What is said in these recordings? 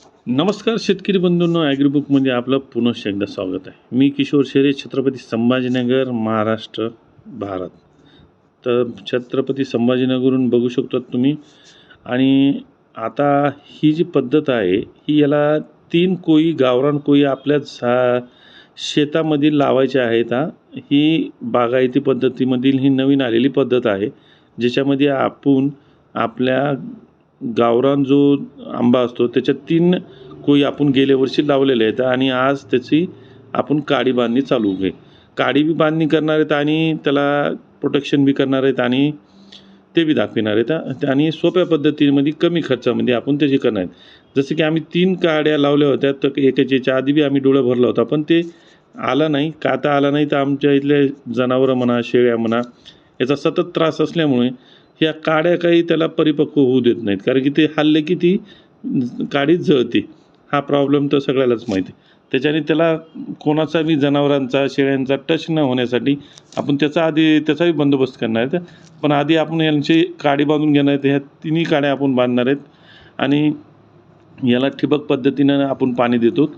नमस्कार शेतकरी बंधूंनो ॲग्रीबुकमध्ये आपलं पुनश्च एकदा स्वागत आहे. मी किशोर शेरे छत्रपती संभाजीनगर महाराष्ट्र भारत. तर छत्रपती संभाजीनगरहून बघू शकतात तुम्ही. आणि आता ही जी पद्धत आहे ही याला तीन कोळी गावरान कोळी आपल्या झा शेतामधील लावायच्या आहेत हा. ही बागायती पद्धतीमधील ही नवीन आलेली पद्धत आहे ज्याच्यामध्ये आपण आपल्या गावरान जो आंबा असतो त्याच्यात तीन कोयी आपण गेल्या वर्षी लावलेले आहेत आणि आज त्याची आपण काडी बांधणी चालू आहे. काडी बी बांधणी करणार आहेत आणि त्याला प्रोटेक्शन बी करणार आहेत आणि ते बी दाखविणार आहेत. आणि सोप्या पद्धतीमध्ये कमी खर्चामध्ये आपण त्याची करणार आहेत. जसं की आम्ही तीन काड्या लावल्या होत्या तर एकाच्या आधी बी आम्ही डोळा भरला होता पण ते आला नाही. काता आला नाही? तर आमच्या इथले जनावरं म्हणा शेळ्या म्हणा याचा सतत त्रास असल्यामुळे ह्या काड्या काही त्याला परिपक्व होऊ देत नाहीत. कारण की ते हल्ले की ती काडी जळते. हा प्रॉब्लेम तर सगळ्यालाच माहिती. आहे त्याच्याने त्याला कोणाचा बी जनावरांचा शेळ्यांचा टच न होण्यासाठी आपण त्याचा आधी त्याचाही बंदोबस्त करणार आहेत पण आधी आपण यांची काडी बांधून घेणार आहेत ह्या तिन्ही काड्या आपण बांधणार आहेत. आणि याला ठिबक पद्धतीनं आपण पाणी देतो.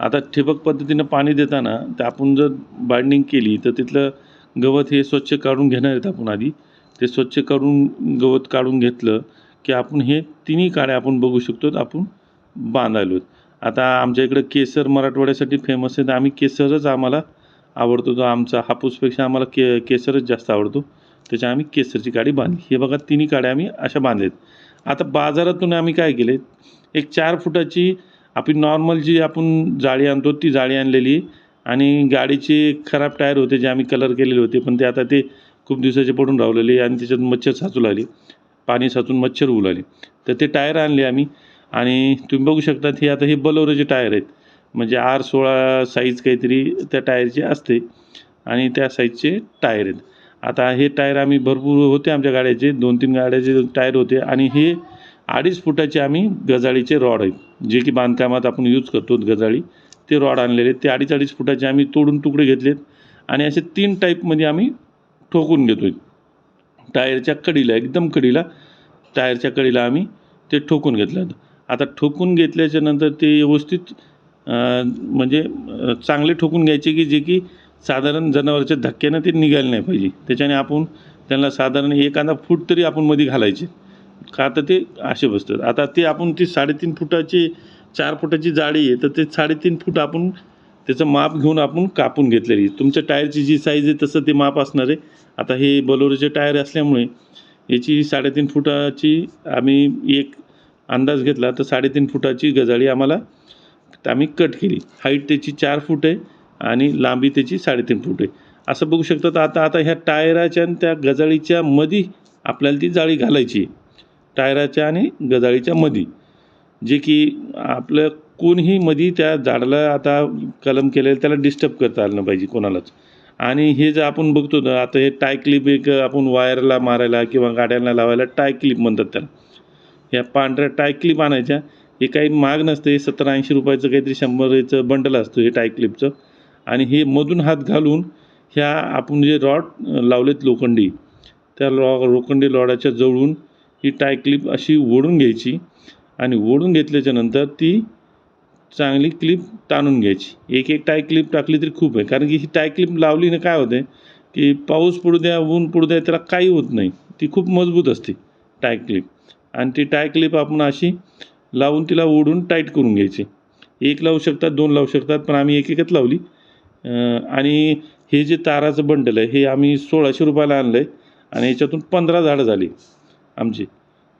आता ठिबक पद्धतीनं पाणी देताना तर आपण जर बाइंडिंग केली तर तिथलं गवत हे स्वच्छ काढून घेणार आहेत आपण आधी. ते स्वच्छ करून गवत काढून घेतलं की आपण हे तिन्ही काड्या आपण बघू शकतो आपण बांधायलो आता आमच्या इकडं केसर मराठवाड्यासाठी फेमस आहे तर आम्ही केसरच आम्हाला आवडतो. तो आमचा हापूसपेक्षा आम्हाला के केसरच जास्त आवडतो. त्याच्या आम्ही केसरची काडी बांधली. हे बघा तिन्ही काड्या आम्ही अशा बांधलेत आता बाजारातून आम्ही काय केले? एक चार फुटाची आपली नॉर्मल जी आपण जाळी आणतो ती जाळी आणलेली आणि गाडीचे खराब टायर होते जे आम्ही कलर केलेले होते पण ते आता ते खूप दिवसाचे पडून रावलेले आणि त्याच्यात मच्छर साचू लागले. पाणी साचून मच्छर होऊ लागले. तर ते टायर आणले आम्ही. आणि तुम्ही बघू शकतात हे आता हे बलोराचे टायर आहेत. म्हणजे आर सोळा साईज काहीतरी त्या टायरची असते. आणि त्या साईजचे टायर आहेत. आता हे टायर आम्ही भरपूर होते आमच्या गाड्याचे. दोन तीन गाड्याचे टायर होते. आणि हे अडीच फुटाचे आम्ही गजाळीचे रॉड आहेत. जे की बांधकामात आपण यूज करतो गजाळी. ते रॉड आणलेले ते अडीच अडीच फुटाचे आम्ही तोडून तुकडे घेतलेत. आणि असे तीन टाईपमध्ये आम्ही ठोकून घेतो आहे टायरच्या कडीला एकदम कडीला टायरच्या कडीला आम्ही ते ठोकून घेतलं आता ठोकून घेतल्याच्या नंतर ते व्यवस्थित म्हणजे चांगले ठोकून घ्यायचे की जे की साधारण जनावरच्या धक्क्यानं ते निघायला नाही पाहिजे. त्याच्याने आपण त्यांना साधारण एखादा फूट तरी आपण मध्ये घालायचे. का तर ते असे बसतात. आता ते आपण ती साडेतीन फुटाची चार फुटाची जाळी आहे तर ते साडेतीन फूट आपण त्याचं माप घेऊन आपण कापून घेतलेली. तुमच्या टायरची जी साईज आहे तसं ते माप असणार आहे. आता हे बलोरोचे टायर असल्यामुळे याची साडेतीन फुटाची आम्ही एक अंदाज घेतला तर साडेतीन फुटाची गजाळी आम्हाला आम्ही कट केली. हाईट त्याची चार फूट आहे आणि लांबी त्याची साडेतीन फूट आहे. असं बघू शकतात तर आता आता ह्या टायराच्या आणि त्या गजाळीच्या मधी आपल्याला ती जाळी घालायची आहे. टायराच्या आणि गजाळीच्या मधी. जे की आपलं कोणीही मध्ये त्या झाडाला आता कलम केलेलं त्याला डिस्टर्ब करता आलं नाही पाहिजे कोणालाच. आणि हे जर आपण बघतो ना आता हे टाय क्लिप एक आपण वायरला मारायला किंवा गाड्यांना लावायला टाय क्लिप म्हणतात त्याला. ह्या पांढऱ्या टाय क्लिप आणायच्या. हे काही महाग नसतं हे सत्तर ऐंशी रुपयाचं काहीतरी शंभरचं बंडल असतं हे टाय क्लिपचं आणि हे मधून हात घालून ह्या आपण जे रॉड लावलेत लोखंडी त्या लॉ लोखंडी लॉडाच्या जवळून ही टाय क्लिप अशी ओढून घ्यायची. आणि ओढून घेतल्याच्या नंतर ती चांगली क्लिप ताणून घ्यायची. एक एक टाय क्लिप टाकली तरी खूप आहे. कारण की ही टाय क्लिप लावली ना काय होते की पाऊस पडू द्या ऊन पडू द्या त्याला काही होत नाही. ती खूप मजबूत असते टाय क्लिप आणि ती टाय क्लिप आपण अशी लावून तिला ओढून टाईट करून घ्यायची. एक लावू शकतात दोन लावू शकतात पण आम्ही एक एकच लावली आणि हे जे ताराचं बंडल आहे हे आम्ही सोळाशे रुपयाला आणलं आहे आणि याच्यातून पंधरा झाडं झाली आमची.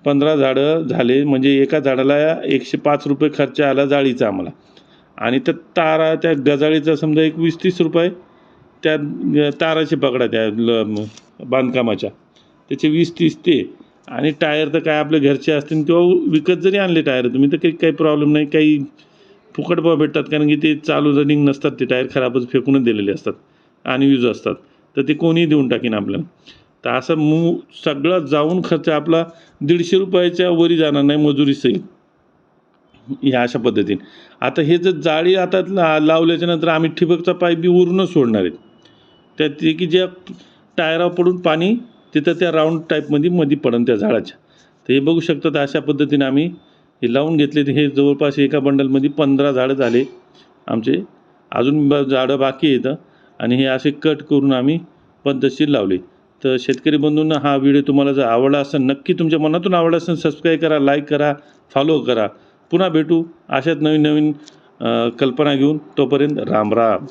पंधरा झाडं झाले म्हणजे एका झाडाला एकशे पाच रुपये खर्च आला जाळीचा आम्हाला. आणि त्या तारा त्या गजाळीचा समजा एक वीस तीस रुपये त्या ताराचे पकडा त्या ल बांधकामाच्या. त्याचे वीस तीस ते. आणि टायर तर काय आपल्या घरचे असतील किंवा विकत जरी आणले टायर तुम्ही तर काही काही प्रॉब्लेम नाही. काही फुकट भाव भेटतात कारण की ते चालू रनिंग नसतात ते टायर खराबच फेकूनच दिलेले असतात. आणि यूज असतात. तर ते कोणीही देऊन टाकीन आपल्याला. तर असं मू सगळं जाऊन खर्च आपला दीडशे रुपयाच्या वरी जाणार नाही मजुरी ह्या अशा पद्धतीने. आता हे जर जाळी आता ला लावल्याच्या नंतर आम्ही ठिबकचा पाईप बी वरूनच सोडणार आहेत. त्या ते की ज्या टायरावर पडून पाणी तिथं त्या राऊंड टाईपमध्ये मध्ये पडन त्या झाडाच्या. तर हे बघू शकतात अशा पद्धतीने आम्ही हे लावून घेतले हे जवळपास एका बंडलमध्ये पंधरा झाडं झाले. आमचे अजून ब झाडं बाकी आहेत. आणि हे असे कट करून आम्ही पद्धतशीर लावले. तर शेतकरी बंधूंना हा व्हिडिओ तुम्हाला जर आवडला असेल नक्की तुमच्या मनातून आवडला असेल सबस्क्राईब करा लाईक करा फॉलो करा. पुन्हा भेटू अशाच नवीन नवीन कल्पना घेऊन तोपर्यंत राम राम.